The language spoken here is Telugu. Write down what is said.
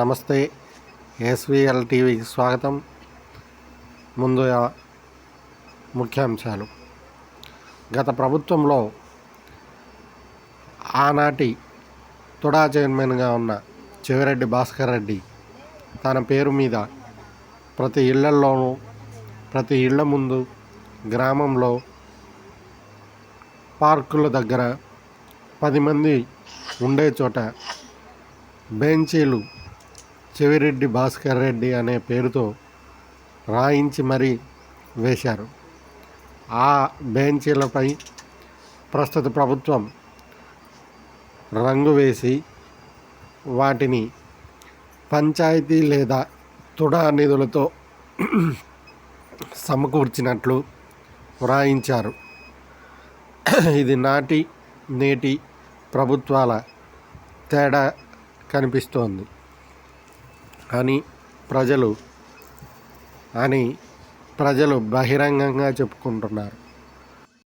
నమస్తే ఎస్విఎల్ టీవీకి స్వాగతం. ముందు ముఖ్యాంశాలు. గత ప్రభుత్వంలో ఆనాటి తుడా చైర్మన్గా ఉన్న చెవిరెడ్డి భాస్కర్ రెడ్డి తన పేరు మీద ప్రతి ఇళ్ళలోనూ ప్రతి ఇళ్ళ ముందు గ్రామంలో పార్కుల దగ్గర పది మంది ఉండే చోట బెంచీలు చెవిరెడ్డి భాస్కర్ రెడ్డి అనే పేరుతో రాయించి మరీ వేశారు. ఆ బెంచీలపై ప్రస్తుత ప్రభుత్వం రంగు వేసి వాటిని పంచాయతీ లేదా తుడా నిధులతో సమకూర్చినట్లు వ్రాయించారు ఇది నాటి నేటి ప్రభుత్వాల తేడా కనిపిస్తోంది. అని ప్రజలు అని ప్రజలు బహిరంగంగా చెప్పుకుంటున్నారు.